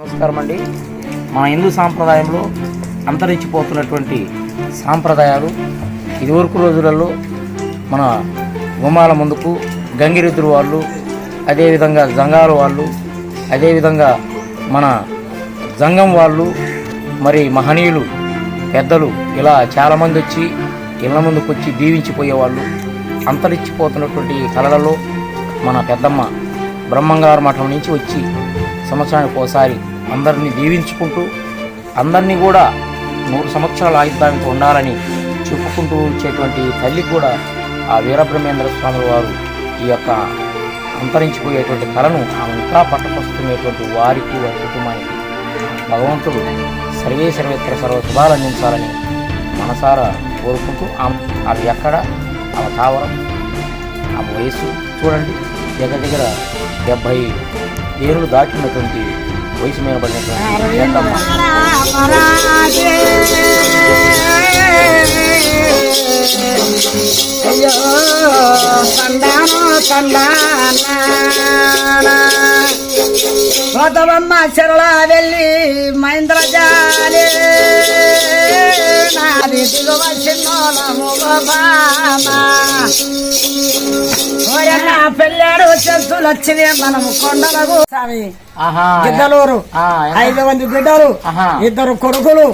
నమస్కారం అండి. మన హిందూ సాంప్రదాయంలో అంతరించిపోతున్నటువంటి సాంప్రదాయాలు ఇదివరకు రోజులలో మన గుమాల ముందుకు గంగిరెద్దులు వాళ్ళు అదేవిధంగా జంగాల వాళ్ళు అదేవిధంగా మన జంగం వాళ్ళు మరి మహనీయులు పెద్దలు ఇలా చాలామంది వచ్చి ఇళ్ళ ముందుకు వచ్చి దీవించిపోయేవాళ్ళు. అంతరించిపోతున్నటువంటి కళలలో మన పెద్దమ్మ బ్రహ్మంగారు మఠం నుంచి వచ్చి సంవత్సరానికి ఒకసారి అందరినీ దీవించుకుంటూ అందరినీ కూడా నూరు సంవత్సరాల ఆయుద్ధానికి ఉండాలని చెప్పుకుంటూ ఇచ్చేటువంటి తల్లికి కూడా ఆ వీరబ్రహ్మేంద్ర స్వామి వారు ఈ యొక్క అంతరించిపోయేటువంటి కళను ఆమె ఇంకా పట్టపరుస్తున్నటువంటి వారికి వారి కుటుంబానికి భగవంతుడు సర్వే సర్వేత్ర సర్వ శుభాలు అందించాలని మనసారా కోరుకుంటూ ఆమె అది ఎక్కడ? ఆమె తావరం ఆమె వయసు చూడండి. దగ్గర దగ్గర డెబ్భై ఏళ్ళు దాటినటువంటి వయసు మీద గౌతమమ్మ చెరల వెళ్ళి మహేంద్ర జాలే నాది దిగువ చిన్నోలము ఓయన్న పెళ్ళాడు చెంతులు వచ్చింది. మనము కొండలకు స్వామి. గిద్దలూరు. ఐదు మంది బిడ్డలు. ఇద్దరు కొడుకులు.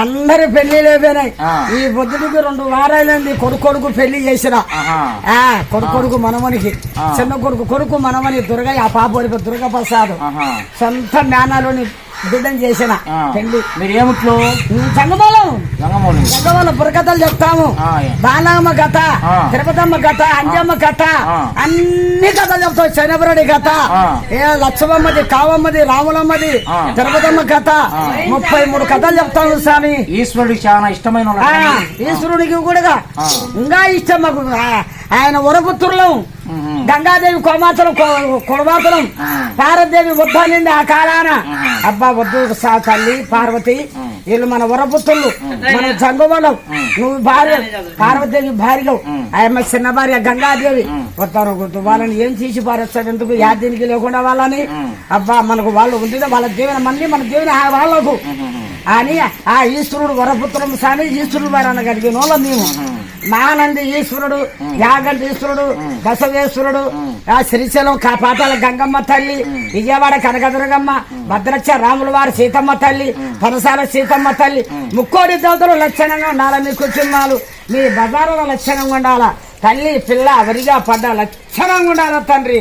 అందరి పెళ్ళిలు అయిపోయినాయి ఆ. ఈ బుద్ధుడికి రెండు వారాలైంది కొడుకు కొడుకు పెళ్ళి చేసిన. ఆహా. ఆ కొడుకు కొడుకు మనమనికి. చిన్న కొడుకు కొడుకు మనమని దుర్గ ఆ పాప దుర్గ ప్రసాద్ సొంత మేనాలోని బిడ్డను చేసిన. పెళ్ళి మీరు ఏమిట్లో సంగమూలం గంగమూలి సంగమూలం బుర్రకథలు చెప్తాము బాలమ్మ కథ. తిరుపతమ్మ కథ అంజమ్మ కథ. అన్ని కథలు చెప్తావు శనబరుడి కథ. ఏ లక్ష్మమ్మది కావమ్మది రాములమ్మది. తిరుపతమ్మ కథ. ముప్పై మూడు కథలు చెప్తాము స్వామి ఈశ్వరుడికి చాలా ఇష్టమైన. ఈశ్వరుడికి కూడా. ఇంకా ఇష్టం మాకు ఆయన వరపుత్రులం మ్మ్. గంగాదేవి కోమాతలం కొడమాతలం. పార్వదేవి వద్దానింది ఆ కాలాన. అబ్బా వద్దు సా తల్లి పార్వతి. వీళ్ళు మన వరపుత్రులు. మన జంగమలం. నువ్వు భార్య. పార్వదేవి భార్యలు. ఆయమ్మ చిన్న భార్య గంగాదేవి. వద్దాను గుర్తు వాళ్ళని ఏం చేసి పారేస్తాడు ఎందుకు? యా దీనికి లేకుండా వాళ్ళని? అబ్బా మనకు వాళ్ళు ఉంటుంది వాళ్ళ దీవెన మళ్ళీ మన దీవెన ఆ వాళ్ళకు. అని ఆ ఈశ్వరుడు వరపుత్రం స్వామి ఈశ్వరుడు వారు అనగలిగిన వాళ్ళం మేము. మానంది ఈశ్వరుడు యాగంటి ఈశ్వరుడు బసవేశ్వరుడు ఆ శ్రీశైలం పాతాల గంగమ్మ తల్లి విజయవాడ కనకదుర్గమ్మ భద్రచ్చ రాముల వారి సీతమ్మ తల్లి పనసాల సీతమ్మ తల్లి ముక్కోడి దేవతలు లక్షణంగా ఉండాలి మీ కుటుంబాలు మీ బజారులో లక్షణంగా ఉండాలా? తల్లి పిల్ల వరిగా పడ్డ లక్షణంగా ఉండాల తండ్రి?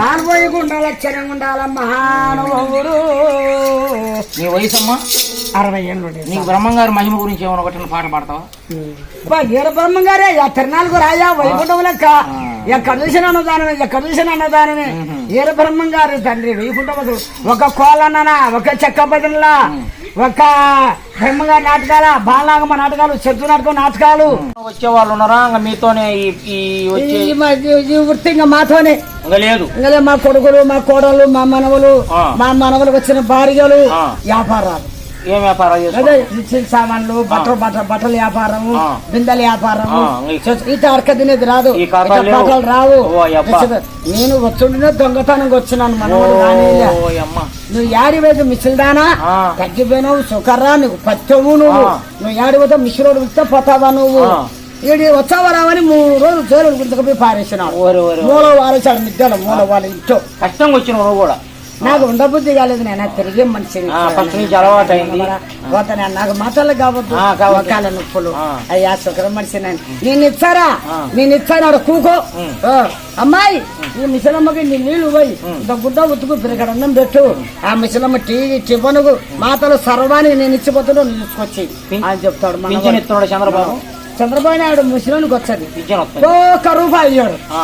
కాన్పోయిగా ఉండాలి లక్షణంగా ఉండాల మహానుభావుడు? నీ వయసు అమ్మా అరవై ఏళ్ళు. నీకు బ్రహ్మంగారి మహిమ గురించి ఏమైనా ఒకటి పాట పాడతావా? వీర బ్రహ్మం గారే ఆ తిరునాళ్ళకు రాయా వైకుంఠం లెక్క. ఎక్కడ చూసిన అన్నదానమే ఎక్కడ చూసిన అన్నదానమే. వీర బ్రహ్మం గారు తండ్రి వైకుంఠం ఒక కోలన్ననా ఒక చెక్క బదిలా ఒక బ్రహ్మంగారి నాటకాల బాలనాగమ్మ నాటకాలు చెట్టు నాటకం నాటకాలు. వచ్చే వాళ్ళు ఉన్నారా? ఇంకా మీతోనే ఈ ఈ వచ్చే వృత్తి ఇంకా మాతోనే. ఇంకా లేదు. ఇంకా మా కొడుకులు మా కోడలు మా మనవలు. మా మనవలకు వచ్చిన భార్యలు. వ్యాపారాలు. ఏం వ్యాపారం చేస్తావు అదే సామాన్లు బట్టలు బట్టలు బట్టల వ్యాపారము ఆ. బిందెల ఈ- ఇట అడక తినేది రాదు. ఖాతాలు రావు. నేను వచ్చుండినే దొంగతనంగా వచ్చినాను మనవాడు కానీ నువ్వు యాడి పోతే మిసిల్దానా. తగ్గిపోయినావు సుకర్రా నీకు పచ్చవు నువ్వు. నువ్వు. యాడి పోతే మిశ్రోడు ఇస్తే పోతావా నువ్వు. ఈడి వచ్చావా రావని మూడు రోజులు జైలు గుర్తుకుపోయి ఓరే మూల వారేసాడు మిద్దెలు మూల వాళ్ళ ఇంట్లో. కష్టంగా వచ్చిన నువ్వు కూడా. నాకు ఉండబుద్ధి కాలేదు నేను తిరిగి మనిషిని. ఆ, ఫస్ట్ నుంచి అలవాటు అయింది. పోతాను నాకు మాటలు కావద్దు. మొక్కాల నొప్పులు. అయ్యా సుఖం మనిషి నేను ఇచ్చారా. నేను ఇచ్చాను ఆడ కూకో. అమ్మాయి ఈ మిషలమ్మకి నీ నీళ్ళు పోయి ఇంత గుడ్డ ఉతుకు పిరగడ అన్నం పెట్టు. ఆ మిషలమ్మ టీ టిఫనుకు మాతలు సర్వానికి నేను ఇచ్చిపోతాను నువ్వు తీసుకొచ్చి. అని చెప్తాడు చంద్రబాబు? చంద్రబాబు నాయుడు ముసలోనికి వచ్చేది వస్తుంది ఒక్క రూపాయి ఇయ్యాడు. ఆ,